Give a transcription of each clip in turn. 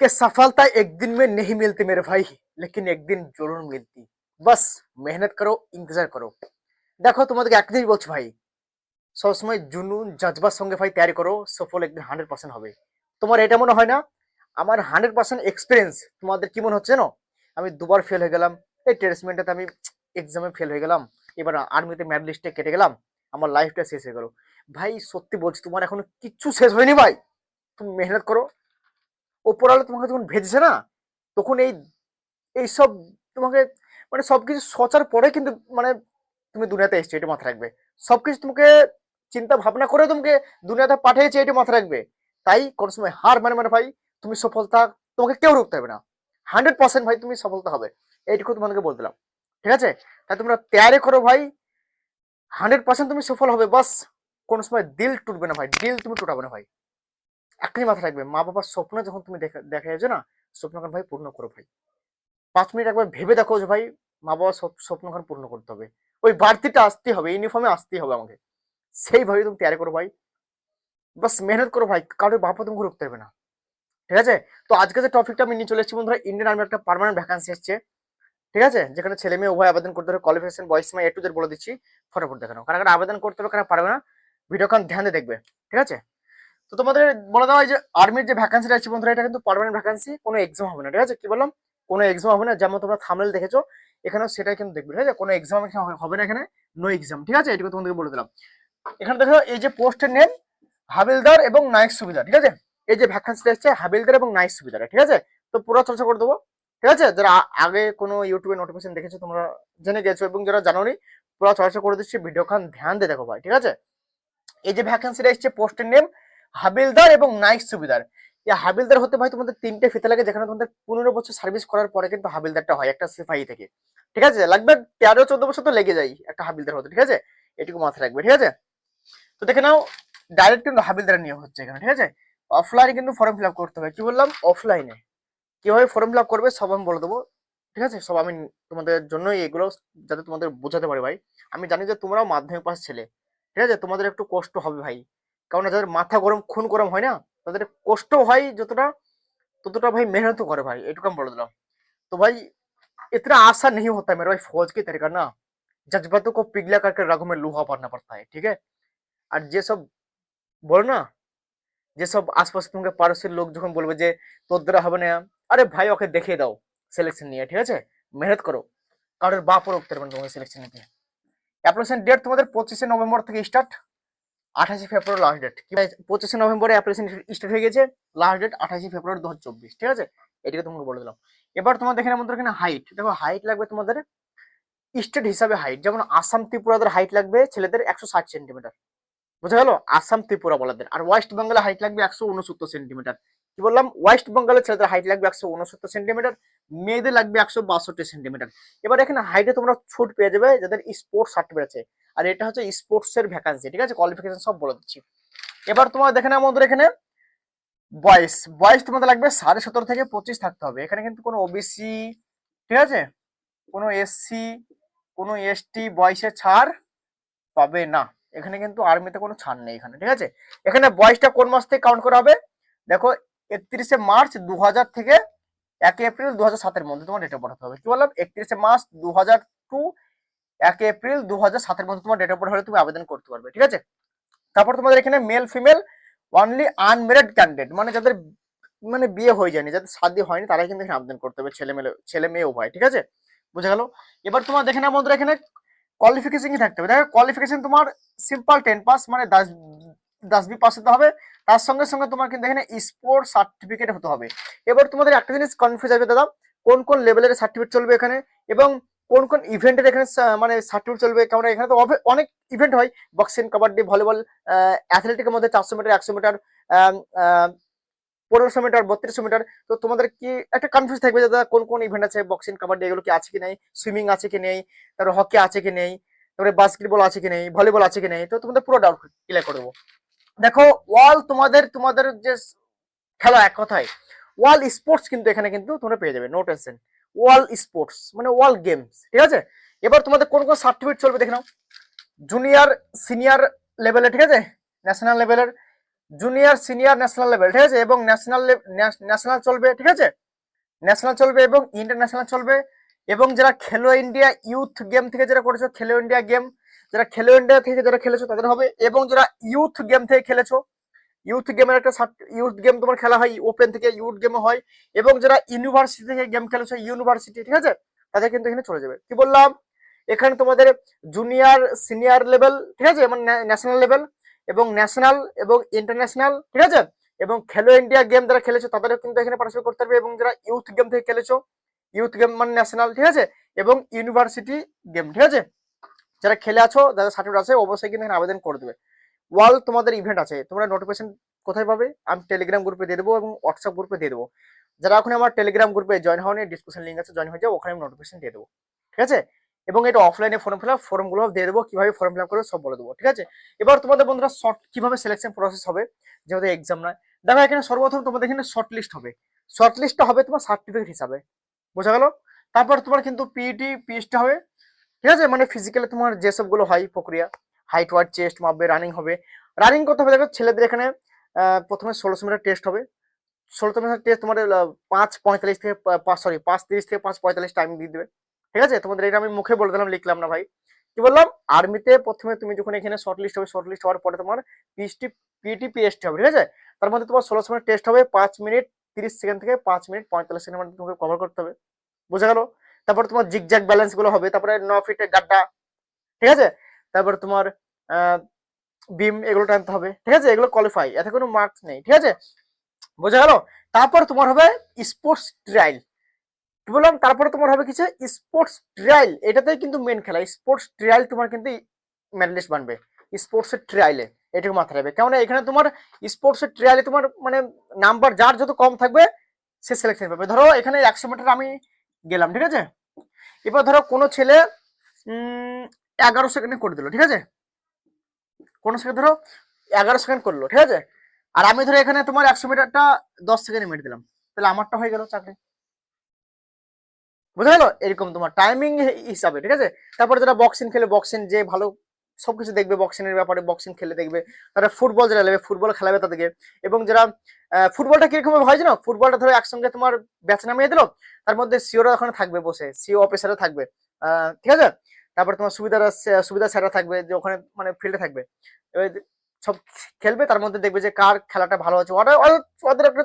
कि सफलता एक दिन में नहीं मिलती मेरे भाई लेकिन एक दिन जरूर मिलती बस मेहनत करो इंतजार करो দেখো তোমাদেরকে এক জিনিস বলছি ভাই সবসময় জুনুন জজবার সঙ্গে ভাই তৈরি করো সফল একদিন হান্ড্রেড পার্সেন্ট হবে তোমার এটা মনে হয় না আমার হান্ড্রেড পার্সেন্ট এক্সপিরিয়েন্স তোমাদের কি মনে হচ্ছে না আমি দুবার ফেল হয়ে গেলাম এই টেরেসমেন্টটাতে আমি এক্সামে ফেল হয়ে গেলাম এবার আর্মিতে ম্যাড লিস্টে কেটে গেলাম আমার লাইফটা শেষ হয়ে গেল ভাই সত্যি বলছি তোমার এখনো কিচ্ছু শেষ হয়নি ভাই তুমি মেহনত করো ওপরওয়ালা তোমাকে যখন ভেজেছে না, তখন এই এইসব তোমাকে মানে সবকিছু সচার পরে কিন্তু মানে তুমি দুনিয়াতে এসছো, এটা মাথায় রাখবে। সবকিছু তোমাকে চিন্তা ভাবনা করে তোমাকে দুনিয়াতে পাঠিয়েছে, এটা মাথায় রাখবে। তাই কোনো সময় হার মানে মানে ভাই, তুমি সফলতা তোমাকে কেউ রুখতে হবে না। হান্ড্রেড পার্সেন্ট ভাই তুমি সফলতা হবে, এইটুকু তোমাদেরকে বলে দিলাম। ঠিক আছে? তাই তোমরা তৈরি করো ভাই, হান্ড্রেড পার্সেন্ট তুমি সফল হবে, বাস। কোনো সময় দিল টুটবে না ভাই, দিল তুমি টুটাবে না ভাই। একটাই মাথায় রাখবে। মা বাবার স্বপ্ন যখন তুমি দেখা দেখা যাচ্ছে না, স্বপ্নখান ভাই পূর্ণ করো ভাই। পাঁচ মিনিট একবার ভেবে দেখো যে ভাই মা বাবার স্বপ- স্বপ্নখান পূর্ণ করতে হবে। ওই বাড়তিটা আসতেই হবে ইউনিফর্মে আসতেই হবে আমাকে। সেইভাবে তুমি তৈরি করো ভাই। বাস মেহনত করো ভাই, কারোর বাবা তুমি রুখতে হবে না। ঠিক আছে? তো আজকে যে টপিকটা আমি নিয়ে চলে এসেছি বন্ধুরা ইন্ডিয়ান আর্মি একটা পার্মানেন্ট ভ্যাকান্সি এসছে। ঠিক আছে? যেখানে ছেলে মেয়ে উভয় আবেদন করতে হবে কোয়ালিফিকেশন বয়স সময় এ টু বলে দিচ্ছি। ফটাফট দেখানো। কারণ আবেদন করতে হবে, কারা পারবে না ভিডিওখান ধ্যান দিয়ে দেখবে। ঠিক আছে? তো তোমাদের বলে দেওয়া হয় যে আর্মির যে ভ্যাকান্সিটা আছে বন্ধুরা, এটা কিন্তু পারমানেন্ট ভ্যাকান্সি কোনো এক্সাম হবে না, ঠিক আছে? কি বললাম? কোনো এক্সাম হবে না, যেমন তোমরা থামনেল দেখেছ, এখানেও সেটাই কিন্তু দেখবে, ঠিক আছে? কোনো এক্সাম হবে না এখানে নো এক্সাম ঠিক আছে? এটুকু তোমাদেরকে বলে দিলাম। এখানে দেখো, এই যে পোস্টের নেম হাবিলদার এবং নায়ক সুবিধা, ঠিক আছে? এই যে ভ্যাকান্সিটা এসছে, হাবিলদার এবং নাইট সুবিধাটা, ঠিক আছে? তো পুরো চর্চা করে দেবো, ঠিক আছে? যারা আগে কোনো ইউটিউবে নোটিফিকেশন দেখেছ, তোমরা জেনে গেছো, এবং যারা জানোনি, পুরো চর্চা করে দিচ্ছি ভিডিও খান ধ্যান দিয়ে দেখো ভাই, ঠিক আছে? এই যে ভ্যাকান্সিটা এসছে পোস্টের নেম হাবিলদার এবং নাইট সুবিধার। এই হাবিলদার হতে ভাই তোমাদের তিনটে ফিতে লাগে, যেখানে তোমাদের পনেরো বছর সার্ভিস করার পরে কিন্তু হাবিলদারটা হয় একটা সিপাহি থেকে। ঠিক আছে? লাগবে তেরো, চোদ্দ বছর তো লেগে যায় একটা হাবিলদার হতে, ঠিক আছে? এটুকু মাথায় রাখবে, ঠিক আছে? তো দেখে নাও ডাইরেক্ট কিন্তু হাবিলদার নিয়োগ হচ্ছে এখানে, ঠিক আছে? অফলাইনে কিন্তু ফর্ম ফিল আপ করতে হবে। কি বললাম? অফলাইনে কীভাবে ফর্ম ফিল আপ করবে সব আমি বলে দেবো, ঠিক আছে? সব আমি তোমাদের জন্যই এগুলো যাতে তোমাদের বোঝাতে পারি ভাই। আমি জানি যে তোমরাও মাধ্যমিক পাস ছেলে, ঠিক আছে? তোমাদের একটু কষ্ট হবে ভাই। কারণ যাদের মাথা গরম খুন গরম হয় না তাদের কষ্ট হয় যতটা ততটা ভাই মেহনতও করে ভাই এটুকু আমি বলে দিলাম তো भाई इतना आसान नहीं होता मेरे भाई फौज की तरीका ना जज्बातों को पिघला करके रगों में लोहा भरना पड़ता है ठीक है আর যেসব বলো না যেসব আশপাশে তোমাকে পারস্যের লোক যখন বলবে যে তোর দ্বারা হবে না আরে ভাই ওকে দেখিয়ে দাও সিলেকশন নিয়ে ঠিক আছে মেহনত করো কারোর বাপও রোকতে পারবে না তোমাকে সিলেকশন নিতে অ্যাপ্লিকেশন ডেট তোমাদের পঁচিশে নভেম্বর থেকে স্টার্ট আঠাশে ফেব্রুয়ারি লাস্ট ডেট কি পঁচিশে নভেম্বরে অ্যাপ্লিকেশন স্টার্ট হয়ে গেছে লাস্ট ডেট আঠাশে ফেব্রুয়ারি দু চব্বিশ, ঠিক আছে? এটাকে তোমাকে বলে দিলাম। এবার তোমাদের এখানে আমাদের এখানে হাইট দেখো হাইট লাগবে তোমাদের স্টেট হিসাবে হাইট যেমন আসাম ত্রিপুরাদের হাইট লাগবে ছেলেদের একশো ষাট সেন্টিমিটার বুঝা গেল? আসাম ত্রিপুরা বলাদের। আর ওয়েস্ট বেঙ্গলে হাইট লাগবে একশো উনসত্তর সেন্টিমিটার কি বললাম? ওয়েস্ট বেঙ্গলের ছেলেদের হাইট লাগবে একশো উনসত্তর সেন্টিমিটার মেয়েদের লাগবে একশো বাষট্টি সেন্টিমিটার এবার এখানে হাইটে তোমরা ছুট পেয়ে যাবে যাদের স্পোর্টস সার্টিফিকেট আছে। আর এটা হচ্ছে স্পোর্টস এর ভ্যাকান্সি ঠিক আছে? কোয়ালিফিকেশন সব বলে দিচ্ছি। এবার তোমার দেখে নাও আমাদের এখানে। বয়স বয়স তোমাদের লাগবে সাড়ে সতেরো থেকে পঁচিশ থাকতে হবে। এখানে কিন্তু কোনো ওবিসি ঠিক আছে? কোনো এসসি কোনো এসটি বয়সে ছাড় পাবে না। এখানে কিন্তু আর্মিতে কোনো ছাড় নেই এখানে, ঠিক আছে? এখানে বয়সটা কোন মাস থেকে কাউন্ট করা হবে? দেখো, একত্রিশে মার্চ দু হাজার থেকে এক এপ্রিল দু হাজার সাতের মধ্যে তোমার ডেট বার্থ হবে। কি বললাম? একত্রিশে মার্চ দু হাজার টু এক এপ্রিল দু হাজার সাতের মধ্যে তোমার ডেট অফ বার্থ হলে তুমি আবেদন করতে পারবে, ঠিক আছে? তারপর তোমাদের এখানে male female only unmarried candidate মানে যাদের মানে বিয়ে হয়ে যায়নি, যাদের শাদী হয়নি, তারাই কিন্তু এখানে আবেদন করতে হবে ছেলে মেয়ে ছেলে মেয়ে উভয় ঠিক আছে? বুঝে গেল? এবার তোমার দেখে না আমাদের এখানে কোয়ালিফিকেশন কি থাকতে হবে। দেখো কোয়ালিফিকেশন তোমার সিম্পল টেন পাস মানে দশ বি পাস হতে হবে। তার সঙ্গে সঙ্গে তোমার কিন্তু এখানে স্পোর্ট সার্টিফিকেট হতে হবে। এবার তোমাদের একটা জিনিস কনফিউজ হবে, দাদা। কোন কোন লেভেলের সার্টিফিকেট চলবে এখানে? এবং কোন কোন ইভেন্টের এখানে মানে সার্টিফিকেট চলবে? কারণ এখানে তো অনেক ইভেন্ট হয়। বক্সিং কাবাডি ভলিবল অ্যাথলেটিকের মধ্যে চারশো মিটার একশো মিটার পনেরোশো মিটার বত্রিশশো মিটার তো তোমাদের কি একটা কনফিউজ থাকবে যে, দাদা, কোন কোন ইভেন্ট আছে? বক্সিং কাবাডি, এগুলো কি আছে কি নেই? সুইমিং আছে কি নেই? তারপরে হকি আছে কি নেই? তারপরে বাস্কেটবল আছে কি নেই? ভলিবল আছে কি নেই? তো তোমাদের পুরো ডাউট ক্লিয়ার করে দেবো। দেখো ওয়াল তোমাদের তোমাদের যে খেলা এক কথায় ওয়াল স্পোর্টস কিন্তু এখানে কিন্তু তোমরা পেয়ে যাবে নো টেনশন ওয়াল স্পোর্টস মানে ওয়াল গেমস, ঠিক আছে? এবার তোমাদের কোন কোন সার্টিফিকেট চলবে দেখে নাও। জুনিয়র সিনিয়র লেভেলে ঠিক আছে? ন্যাশনাল লেভেলের জুনিয়র সিনিয়র ন্যাশনাল লেভেল ঠিক আছে? এবং ন্যাশনাল ন্যাশনাল চলবে, ঠিক আছে? ন্যাশনাল চলবে এবং ইন্টারন্যাশনাল চলবে। এবং যারা খেলো ইন্ডিয়া ইউথ গেম থেকে যারা করেছ, খেলো ইন্ডিয়া গেম যারা খেলো ইন্ডিয়া থেকে যারা খেলেছো, তাদের হবে। এবং যারা ইউথ গেম থেকে খেলেছো ইউথ গেমের একটা ইউথ গেম তোমার খেলা হয় ওপেন থেকে ইউথ গেমও হয়, এবং যারা ইউনিভার্সিটি থেকে গেম খেলেছো ইউনিভার্সিটি ঠিক আছে? তাদের কিন্তু এখানে চলে যাবে। কি বললাম? এখানে তোমাদের জুনিয়র সিনিয়র লেভেল ঠিক আছে? এবং ন্যাশনাল লেভেল এবং ন্যাশনাল এবং ইন্টারন্যাশনাল ঠিক আছে? এবং খেলো ইন্ডিয়া গেম যারা খেলেছো, তাদেরও কিন্তু এখানে পার্টিসিপেট করতে পারবে এবং যারা ইউথ গেম থেকে খেলেছো ইউথ গেম মানে ন্যাশনাল ঠিক আছে? এবং ইউনিভার্সিটি গেম ঠিক আছে? যারা খেলে আছো, যাদের সার্টিফিকেট আছে, অবশ্যই কিন্তু এখানে আবেদন করে দেবে। ওয়াল তোমাদের ইভেন্ট আছে, তোমরা নোটিফিকেশন কোথায় পাবে? আমি টেলিগ্রাম গ্রুপে দিয়ে দেবো এবং হোয়াটসঅ্যাপ গ্রুপে দিয়ে দেবো। যারা এখন আমার টেলিগ্রাম গ্রুপে জয়েন হওয়ার ডিসক্রিপশন লিঙ্ক আছে জয়েন হয়ে যাও, ওখানে আমি নোটিফিকেশন দিয়ে দেবো। ঠিক আছে? এবং এটা অফলাইনে ফর্ম ফিল আপ ফর্মগুলো দিয়ে দেবো, কীভাবে ফর্ম ফিল আপ করবে সব বলে দেবো। ঠিক আছে? এবার তোমাদের বন্ধুরা শর্ট কীভাবে সিলেকশন প্রসেস হবে, যেহেতু এক্সাম নয়। দেখো, এখানে সর্বপ্রথম তোমাদের এখানে শর্ট লিস্ট হবে। শর্ট লিস্টটা হবে তোমার সার্টিফিকেট হিসাবে। বোঝা গেল? তারপর তোমার কিন্তু পিইটি পিএসটি হবে। ঠিক আছে? মানে ফিজিক্যালি তোমার যেসবগুলো হয় প্রক্রিয়া। হাইট ওয়াইট চেস্ট মাপবে রানিং হবে। রানিং করতে হবে, দেখো ছেলেদের এখানে প্রথমে ষোলোশো মিটার টেস্ট হবে। ষোলোশো মিটার টেস্ট তোমার পাঁচ পঁয়তাল্লিশ থেকে পাঁচ সরি পাঁচ তিরিশ থেকে পাঁচ পঁয়তাল্লিশ টাইম দিয়ে দেবে। ঠিক আছে? তোমাদের এটা আমি মুখে বলে দিলাম, লিখলাম না ভাই। কি বললাম? আর্মিতে প্রথমে তুমি যখন এখানে শর্ট লিস্ট হবে শর্ট লিস্ট হওয়ার পরে তোমার পিএসটি পিটি পিএসটি হবে, ঠিক আছে? তার মধ্যে তোমার ষোলোশো মিনিট টেস্ট হবে, পাঁচ মিনিট তিরিশ সেকেন্ড থেকে পাঁচ মিনিট পঁয়তাল্লিশ সেকেন্ড মধ্যে তোমাকে কভার করতে হবে। বোঝা গেল? তারপর তোমার জিগজ্যাগ ব্যালেন্সগুলো হবে, তারপরে ন ফিটের গাড্ডা, ঠিক আছে? তারপর তোমার বিম এগুলো টানতে হবে, ঠিক আছে? এগুলো কোয়ালিফাই এতে কোনো মার্কস নেই, ঠিক আছে? বোঝা গেল? তারপর তোমার হবে স্পোর্টস ট্রায়াল বললাম? তারপরে তোমার হবে কিছু স্পোর্টস ট্রায়াল এটাতেই কিন্তু মেন খেলা। স্পোর্টস ট্রায়াল তোমার কিন্তু মেডালিস্ট বানবে। স্পোর্টসের ট্রায়ালে এটুকু মাথায় রাখবে। কেননা এখানে তোমার স্পোর্টসের ট্রায়ালে তোমার মানে নাম্বার যার যত কম থাকবে, সে সিলেকশন পাবে। ধরো এখানে একশো মিটার আমি গেলাম, ঠিক আছে? এবার ধরো কোনো ছেলে এগারো সেকেন্ডে করে দিল, ঠিক আছে? কোনো সেকেন্ড ধরো, এগারো সেকেন্ড করল, ঠিক আছে? আর আমি ধরো এখানে তোমার একশো মিটারটা দশ সেকেন্ডে মেরে দিলাম, তাহলে আমারটা হয়ে গেল চাকরি। বুঝা গেল? এরকম তোমার টাইমিং হিসাবে, ঠিক আছে? তারপরে যারা বক্সিং খেলে বক্সিং যে ভালো সবকিছু দেখবে বক্সিং এর ব্যাপারে বক্সিং খেলে দেখবে, তারা ফুটবল যারা নেবে ফুটবল খেলাবে তাদেরকে। এবং যারা ফুটবলটা কীরকম হয় জানো? ফুটবলটা ধরো একসঙ্গে তোমার ব্যাচ নামিয়ে দিল, তার মধ্যে সিওরা ওখানে থাকবে বসে সিও অফিসারও থাকবে ঠিক আছে? তারপর তোমার সুবিধার সুবিধা স্যাররা থাকবে যে ওখানে মানে ফিল্ডে থাকবে। এবার সব খেলবে, তার মধ্যে দেখবে যে কার খেলাটা ভালো হচ্ছে। ওরা ওদের একটা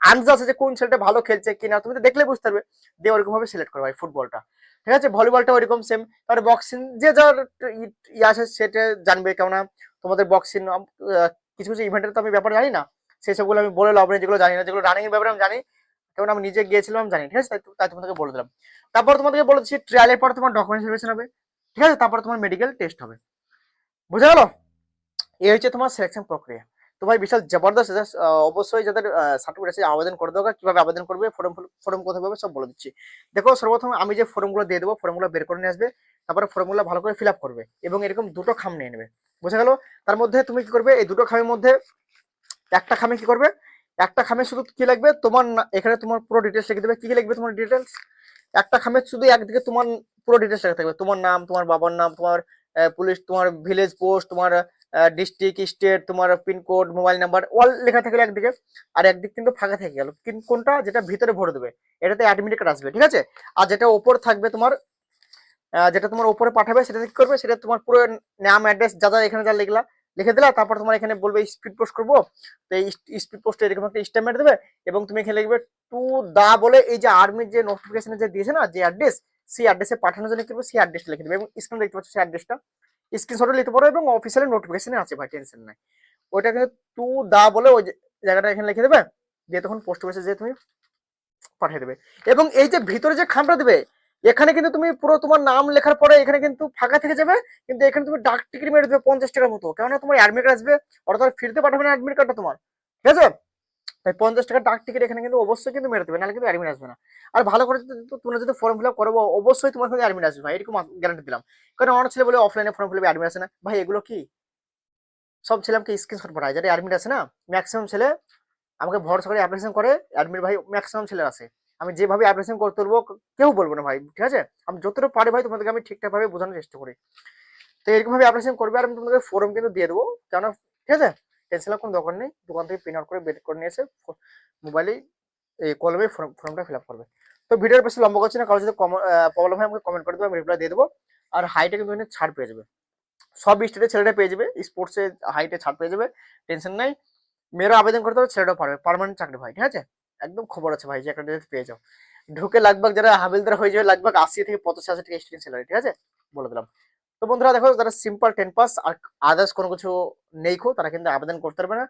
আন্দাজ আছে যে কোন ছেলেটা ভালো খেলছে কিনা, তুমি তো দেখলে বুঝতে পারবে। দিয়ে ওরকম ভাবে সিলেক্ট করবে ফুটবলটা। ঠিক আছে? ভলিবলটা ওইরকম সেম তারপরে বক্সিং যে যার ই- ই আছে সেটা জানবে। কেননা তোমাদের বক্সিং কিছু কিছু ইভেন্টের তো আমি ব্যাপার জানি না। সেই সবগুলো আমি বলে লাভ নেই, যেগুলো জানি না। যেগুলো রানিং এর ব্যাপারে আমি জানি। কারণ আমি নিজে গিয়েছিলাম জানি ঠিক আছে? তাই তোমাদেরকে বলে দিলাম। তারপর তোমাদেরকে বলে দিচ্ছি ট্রায়ালের পর তোমার ডকুমেন্ট ভেরিফিকেশন হবে, ঠিক আছে? তারপর তোমার মেডিকেল টেস্ট হবে। বুঝা গেল? এই হচ্ছে তোমার সিলেকশন প্রক্রিয়া। তো ভাই, বিশাল জবরদস্ত অবশ্যই যাদের সার্টিফিকেট আছে, আবেদন করে দেওয়া, কীভাবে আবেদন করবে ফর্ম ফর্ম কোথায় পাবে, সব বলে দিচ্ছি। দেখো, সর্বপ্রথম আমি যে ফর্মগুলো দিয়ে দেবো ফর্মগুলো বের করে নিয়ে আসবে, তারপরে ফর্মগুলো ভালো করে ফিল করবে এবং এরকম দুটো খাম নিয়ে নেবে। বোঝা গেল? তার মধ্যে তুমি কি করবে, এই দুটো খামের মধ্যে একটা খামে কি করবে একটা খামে শুধু কি লাগবে? তোমার এখানে তোমার পুরো ডিটেলস লিখে দেবে। কি কি লিখবে তোমার ডিটেলস একটা খামে শুধু একদিকে তোমার পুরো ডিটেলস লেখা থাকবে। তোমার নাম, তোমার বাবার নাম, তোমার পুলিশ, তোমার ভিলেজ পোস্ট তোমার ডিস্ট্রিক্ট স্টেট তোমার পিনকোড মোবাইল নাম্বার অল লেখা থাকলে একদিকে। আর একদিক কিন্তু ফাঁকা থেকে গেল। কিন্তু কোনটা? যেটা ভিতরে ভরে দেবে। এটাতে অ্যাডমিট কার্ড আসবে, ঠিক আছে? আর যেটা ওপর থাকবে তোমার যেটা তোমার ওপরে পাঠাবে সেটা কি করবে? সেটা তোমার পুরো নাম অ্যাড্রেস যা যা এখানে যা লিখলা লিখে দিলা, তারপর তোমার এখানে বলবে স্পিড পোস্ট করব। তো এই স্পিড পোস্টে এরকম একটা স্ট্যাম্প দেবে এবং তুমি এখানে লিখবে টু দা বলে এই যে আর্মির যে নোটিফিকেশনে যে দিয়েছে না, যে অ্যাড্রেস সেই অ্যাড্রেসে পাঠানোর জন্য কি সেই অ্যাড্রেসটা লিখে দেবে এবং স্ক্রিনে দেখতে পাচ্ছ সেই অ্যাড্রেসটা স্ক্রিনশটও নিতে পারো এবং অফিসিয়াল নোটিফিকেশনে আছে ভাই টেনশন নাই। ওইটা কিন্তু টু দা বলে ওই জায়গাটা এখানে লিখে দেবে, দিয়ে তখন পোস্ট অফিসে যে তুমি পাঠিয়ে দেবে। এবং এই যে ভিতরে যে খামটা দেবে এখানে কিন্তু তুমি পুরো তোমার নাম লেখার পরে এখানে কিন্তু ফাঁকা থেকে যাবে, কিন্তু এখানে তুমি ডাক টিকিট মেরে দেবে পঞ্চাশ টাকার মতো। কেননা তোমার অ্যাডমিট কার্ড আসবে, ওরা তো আর ফিরতে পাঠাবে না অ্যাডমিট কার্ডটা তোমার। ঠিক আছে? তাই পঞ্চাশ টাকার ডাক টিকিট এখানে কিন্তু অবশ্যই কিন্তু মেরে দেবে, নাহলে কিন্তু অ্যাডমিট আসবে না। আর ভালো করে তোমরা যদি ফর্ম ফিল আপ করব অবশ্যই তোমার কিন্তু অ্যাডমিট আসবে ভাই, এরকম গ্যারান্টি দিলাম। কারণ অনেক ছেলে বলে অফলাইনে ফর্ম ফিল আপ অ্যাডমিট আসে না। ভাই, এগুলো কি? সব ছেলে আমাকে স্ক্রিনশট পাঠায় যারা অ্যাডমিট আছে না ম্যাক্সিমাম ছেলে আমাকে ভরসা করে অ্যাপ্লিকেশন করে অ্যাডমিট ভাই ম্যাক্সিমাম ছেলে আছে। আমি যেভাবে অ্যাপ্লিকেশন করতে বলব কেউ বলব না ভাই, ঠিক আছে? আমি যতটা পারি ভাই তোমাদেরকে আমি ঠিকঠাক ভাবে বোঝানোর চেষ্টা করি। তো এরকম ভাবে অ্যাপ্লিকেশন করবে আর আমি তোমাদের ফর্ম কিন্তু দিয়ে দেবো। কেন ঠিক আছে? টেনশনের কোনো দরকার নেই। দোকান থেকে প্রিন্ট আউট করে বের করে নিয়ে এসে মোবাইলে এই কলমে ফর্মটা ফিল আপ করবে। তো ভিডিওর বেশি লম্বা করছি না কারও যদি প্রবলেম হয় আমাকে কমেন্ট করে দেবো, আমি রিপ্লাই দিয়ে দেবো। আর হাইটে কিন্তু এখানে ছাড় পেয়ে যাবে। সব স্টেটের ছেলেটা পেয়ে যাবে স্পোর্টসে হাইটে ছাড় পেয়ে যাবে টেনশন নাই। মেয়েরা আবেদন করতে হবে ছেলেটাও পারবে পার্মানেন্ট চাকরি ভাই, ঠিক আছে? একদম খবর আছে ভাই, যে একটা ডেট পেয়ে যাও। ঢুকে লাগভাগ যারা হাবিলদার হয়ে যাবে লাগভাগ আশি থেকে পঁচাশি হাজার টাকা স্টুডেন্ট স্যালারি ঠিক আছে? বলে দিলাম। তো বন্ধুরা, দেখো, যারা সিম্পল টেন পাস আর আদার্স কোনো কিছু নেই খো, তারা কিন্তু আবেদন করতে পারবে না।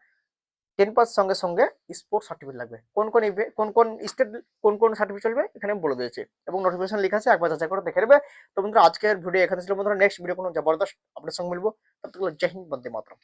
টেন পাস সঙ্গে সঙ্গে স্পোর্টস সার্টিফিকেট লাগবে। কোন কোন কোন কোন স্টেট কোন কোন সার্টিফিকেট চলবে, এখানে বলে দিয়েছে। এবং নোটিফিকেশন লেখা আছে, একবার যাচাই করে দেখে নেবে। তো বন্ধুরা, আজকের ভিডিও এখানে ছিল। বন্ধুরা নেক্সট ভিডিও কোনো জবরদস্ত আপনার সঙ্গে মিলবো। তত জয় হিন্দ, বন্দে মাতরম।